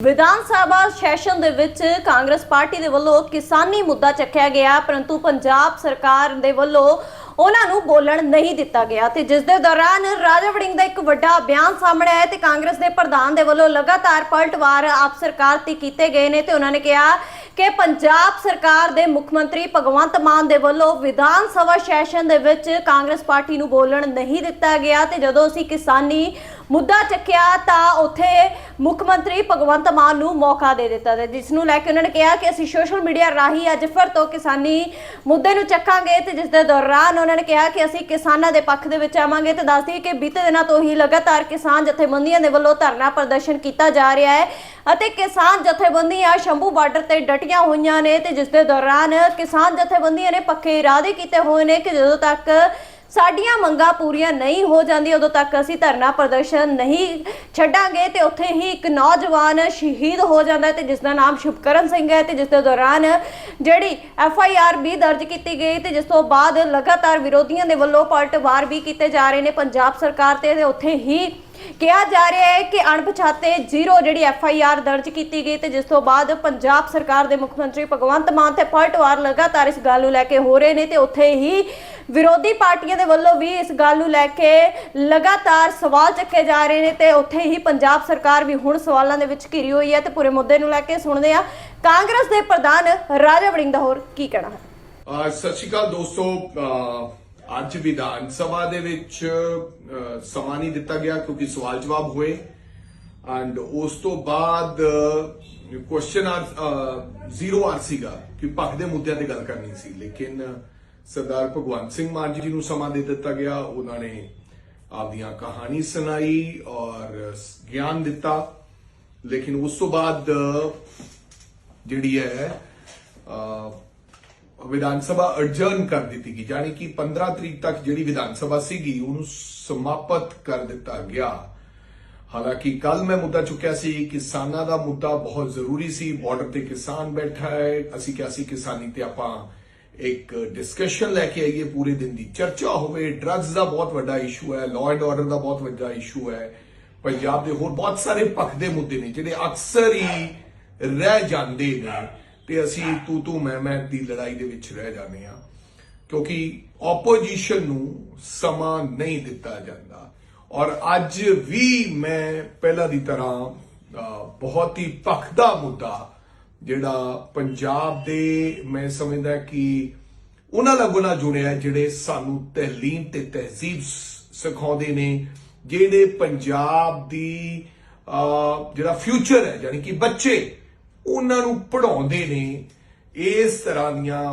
Vidhan Sabha session ਦੇ ਵਿੱਚ Congress party ਦੇ ਵੱਲੋਂ ਕਿਸਾਨੀ ਮੁੱਦਾ ਚੱਕਿਆ ਗਿਆ, ਪਰੰਤੂ ਪੰਜਾਬ ਸਰਕਾਰ ਦੇ ਵੱਲੋਂ ਉਹਨਾਂ ਨੂੰ ਬੋਲਣ ਨਹੀਂ ਦਿੱਤਾ ਗਿਆ ਤੇ ਜਿਸ ਦੇ ਦੌਰਾਨ ਰਾਜਾ ਵੜਿੰਗ ਦਾ ਇੱਕ ਵੱਡਾ ਬਿਆਨ ਸਾਹਮਣੇ ਆਇਆ ਤੇ ਕਾਂਗਰਸ ਦੇ ਪ੍ਰਧਾਨ ਦੇ ਵੱਲੋਂ ਲਗਾਤਾਰ ਪਲਟਵਾਰ ਆਪ ਸਰਕਾਰ ਤੇ ਕੀਤੇ ਗਏ ਨੇ ਤੇ ਉਹਨਾਂ ਨੇ ਕਿਹਾ ਕਿ ਪੰਜਾਬ ਸਰਕਾਰ ਦੇ ਮੁੱਖ ਮੰਤਰੀ ਭਗਵੰਤ ਮਾਨ ਦੇ ਵੱਲੋਂ ਵਿਧਾਨ ਸਭਾ ਸੈਸ਼ਨ ਦੇ ਵਿੱਚ ਕਾਂਗਰਸ ਪਾਰਟੀ ਨੂੰ ਬੋਲਣ ਨਹੀਂ ਦਿੱਤਾ ਗਿਆ ਤੇ ਜਦੋਂ ਅਸੀਂ ਕਿਸਾਨੀ ਮੁੱਦਾ ਚੱਕਿਆ ਤਾਂ ਉੱਥੇ ਮੁੱਖ ਮੰਤਰੀ ਭਗਵੰਤ ਮਾਨ ਨੂੰ ਮੌਕਾ ਦੇ ਦਿੱਤਾ ਤੇ ਜਿਸ ਨੂੰ ਲੈ ਕੇ ਉਹਨਾਂ ਨੇ ਕਿਹਾ ਕਿ ਅਸੀਂ ਸੋਸ਼ਲ ਮੀਡੀਆ ਰਾਹੀਂ ਅੱਜ ਫਿਰ ਤੋਂ ਕਿਸਾਨੀ ਮੁੱਦੇ ਨੂੰ ਚੱਕਾਂਗੇ ਤੇ ਜਿਸ ਦੇ ਦੌਰਾਨ ਉਹਨਾਂ ਨੇ ਕਿਹਾ ਕਿ ਅਸੀਂ ਕਿਸਾਨਾਂ ਦੇ ਪੱਖ ਦੇ ਵਿੱਚ ਆਵਾਂਗੇ ਤੇ ਦੱਸ ਦਈਏ ਕਿ ਬੀਤੇ ਦਿਨਾਂ ਤੋਂ ਹੀ ਲਗਾਤਾਰ ਕਿਸਾਨ ਜਥੇਬੰਦੀਆਂ ਦੇ ਵੱਲੋਂ ਧਰਨਾ ਪ੍ਰਦਰਸ਼ਨ ਕੀਤਾ ਜਾ ਰਿਹਾ ਹੈ ਅਤੇ ਕਿਸਾਨ ਜਥੇਬੰਦੀਆਂ ਸ਼ੰਭੂ ਬਾਰਡਰ ਤੇ ਡਟੀਆਂ ਹੋਈਆਂ ਨੇ ਤੇ ਜਿਸ ਦੇ ਦੌਰਾਨ ਕਿਸਾਨ ਜਥੇਬੰਦੀਆਂ ਨੇ ਪੱਕੇ ਇਰਾਦੇ ਕੀਤੇ ਹੋਏ ਨੇ ਕਿ ਜਦੋਂ ਤੱਕ ਸਾਡੀਆਂ ਮੰਗਾਂ ਪੂਰੀਆਂ ਨਹੀਂ ਹੋ ਜਾਂਦੀਆਂ, ਉਦੋਂ ਤੱਕ ਅਸੀਂ ਧਰਨਾ ਪ੍ਰਦਰਸ਼ਨ ਨਹੀਂ ਛੱਡਾਂਗੇ ਤੇ ਉੱਥੇ ਹੀ ਇੱਕ ਨੌਜਵਾਨ ਸ਼ਹੀਦ ਹੋ ਜਾਂਦਾ ਹੈ ਤੇ ਜਿਸ ਦਾ ਨਾਮ ਸ਼ੁਭਕਰਨ ਸਿੰਘ ਹੈ ਤੇ ਜਿਸ ਦੇ ਦੌਰਾਨ ਜਿਹੜੀ ਐਫ ਆਈ ਆਰ ਵੀ ਦਰਜ ਕੀਤੀ ਗਈ ਤੇ ਜਿਸ ਤੋਂ ਬਾਅਦ ਲਗਾਤਾਰ ਵਿਰੋਧੀਆਂ ਦੇ ਵੱਲੋਂ ਪਲਟਵਾਰ ਵੀ ਕੀਤੇ ਜਾ ਰਹੇ ਨੇ, ਪੰਜਾਬ ਸਰਕਾਰ ਤੇ ਤੇ ਉੱਥੇ ਹੀ ਕਿਹਾ ਜਾ ਰਿਹਾ ਹੈ ਕਿ ਅਣਪਛਾਤੇ ਜ਼ੀਰੋ ਜਿਹੜੀ ਐਫ ਆਈ ਆਰ ਦਰਜ ਕੀਤੀ ਗਈ ਤੇ ਜਿਸ ਤੋਂ ਬਾਅਦ ਪੰਜਾਬ ਸਰਕਾਰ ਦੇ ਮੁੱਖ ਮੰਤਰੀ ਭਗਵੰਤ ਮਾਨ ਤੇ ਪਲਟਵਾਰ ਲਗਾਤਾਰ ਇਸ ਗੱਲ ਨੂੰ ਲੈ ਕੇ ਹੋ ਰਹੇ ਨੇ ਤੇ ਉੱਥੇ ਹੀ ਵਿਰੋਧੀ ਪਾਰਟੀਆਂ ਦੇ ਵੱਲੋਂ ਵੀ ਇਸ ਗੱਲ ਨੂੰ ਲੈ ਕੇ ਲਗਾਤਾਰ ਸਵਾਲ ਚੱਕੇ ਜਾ ਰਹੇ ਨੇ ਤੇ ਉੱਥੇ ਹੀ ਪੰਜਾਬ ਸਰਕਾਰ ਵੀ ਹੁਣ ਸਵਾਲਾਂ ਦੇ ਵਿੱਚ ਘਿਰੀ ਹੋਈ ਹੈ ਤੇ ਪੂਰੇ ਮੁੱਦੇ ਨੂੰ ਲੈ ਕੇ ਸੁਣਦੇ ਆ ਕਾਂਗਰਸ ਦੇ ਪ੍ਰਧਾਨ ਰਾਜਾ ਵੜਿੰਗ ਦਾ ਹੋਰ ਕੀ ਕਹਿਣਾ ਹੈ? ਸਤਿ ਸ਼੍ਰੀ ਅਕਾਲ ਦੋਸਤੋ ਅੱਜ ਵਿਧਾਨ ਸਭਾ ਦੇ ਵਿੱਚ ਸਮਾਂ ਨਹੀਂ ਦਿੱਤਾ ਗਿਆ ਕਿਉਂਕਿ ਸਵਾਲ ਜਵਾਬ ਹੋਏ। ਐਂਡ ਉਸ ਤੋਂ ਬਾਅਦ ਕੁਐਸਚਨ ਆਰ ਜ਼ੀਰੋ ਆਰ ਸੀਗਾ ਕਿ ਪੱਖ ਦੇ ਮੁੱਦਿਆਂ ਤੇ ਗੱਲ ਕਰਨੀ ਸੀ। ਲੇਕਿਨ ਸਰਦਾਰ ਭਗਵੰਤ ਸਿੰਘ ਮਾਨ ਜੀ ਨੂੰ ਸਮਾਂ ਦੇ ਦਿੱਤਾ ਗਿਆ। ਉਹਨਾਂ ਨੇ ਆਪਦੀਆਂ ਕਹਾਣੀ ਸੁਣਾਈ ਔਰ ਗਿਆਨ ਦਿੱਤਾ। ਲੇਕਿਨ ਉਸ ਤੋਂ ਬਾਅਦ, ਜਿਹੜੀ ਹੈ ਵਿਧਾਨ ਸਭਾ ਅਡਜਰਨ ਕਰ ਦਿੱਤੀ ਗਈ, ਯਾਨੀ ਕਿ 15 ਤਰੀਕ ਤੱਕ ਜਿਹੜੀ ਵਿਧਾਨ ਸਭਾ ਸੀਗੀ, ਉਹਨੂੰ ਸਮਾਪਤ ਕਰ ਦਿੱਤਾ ਗਿਆ। ਹਾਲਾਂਕਿ ਕੱਲ ਮੈਂ ਮੁੱਦਾ ਚੁੱਕਿਆ ਸੀ ਕਿਸਾਨਾਂ ਦਾ ਮੁੱਦਾ ਬਹੁਤ ਜ਼ਰੂਰੀ ਸੀ ਬਾਰਡਰ ਤੇ ਕਿਸਾਨ ਬੈਠਾ ਹੈ। ਅਸੀਂ ਕਿਹਾ ਸੀ ਕਿਸਾਨੀ ਤੇ ਆਪਾਂ ਇੱਕ ਡਿਸਕਸ਼ਨ ਲੈ ਕੇ ਆਈਏ, ਪੂਰੇ ਦਿਨ ਦੀ ਚਰਚਾ ਹੋਵੇ। ਡਰੱਗਸ ਦਾ ਬਹੁਤ ਵੱਡਾ ਇਸ਼ੂ ਹੈ ਲਾਅ ਐਂਡ ਆਰਡਰ ਦਾ ਬਹੁਤ ਵੱਡਾ ਇਸ਼ੂ ਹੈ। ਪੰਜਾਬ ਦੇ ਹੋਰ ਬਹੁਤ ਸਾਰੇ ਪੱਖ ਦੇ ਮੁੱਦੇ ਨੇ, ਜਿਹੜੇ ਅਕਸਰ ਹੀ ਰਹਿ ਜਾਂਦੇ ਨੇ। ਤੇ ਅਸੀਂ ਤੂੰ ਤੂੰ ਮੈਂ ਮੈਂ ਦੀ ਲੜਾਈ ਦੇ ਵਿੱਚ ਰਹਿ ਜਾਂਦੇ ਆ ਕਿਉਂਕਿ ਆਪੋਜੀਸ਼ਨ ਨੂੰ ਸਮਾਂ ਨਹੀਂ ਦਿੱਤਾ ਜਾਂਦਾ। ਔਰ ਅੱਜ ਵੀ ਮੈਂ ਪਹਿਲਾਂ ਦੀ ਤਰ੍ਹਾਂ ਬਹੁਤ ਹੀ ਪੱਖ ਮੁੱਦਾ ਜਿਹੜਾ ਪੰਜਾਬ ਦੇ ਮੈਂ ਸਮਝਦਾ ਕਿ ਉਹਨਾਂ ਲੋਕਾਂ ਨਾਲ ਜੁੜਿਆ ਜਿਹੜੇ ਸਾਨੂੰ ਤਹਲੀਮ ਤੇ ਤਹਿਜ਼ੀਬ ਸਿਖਾਉਂਦੇ ਨੇ ਜਿਹੜੇ ਪੰਜਾਬ ਦੀ ਅਹ, ਜਿਹੜਾ ਫਿਊਚਰ ਹੈ ਯਾਨੀ ਕਿ ਬੱਚੇ ਉਹਨਾਂ ਨੂੰ ਪੜਾਉਂਦੇ ਨੇ ਇਸ ਤਰ੍ਹਾਂ ਦੀਆਂ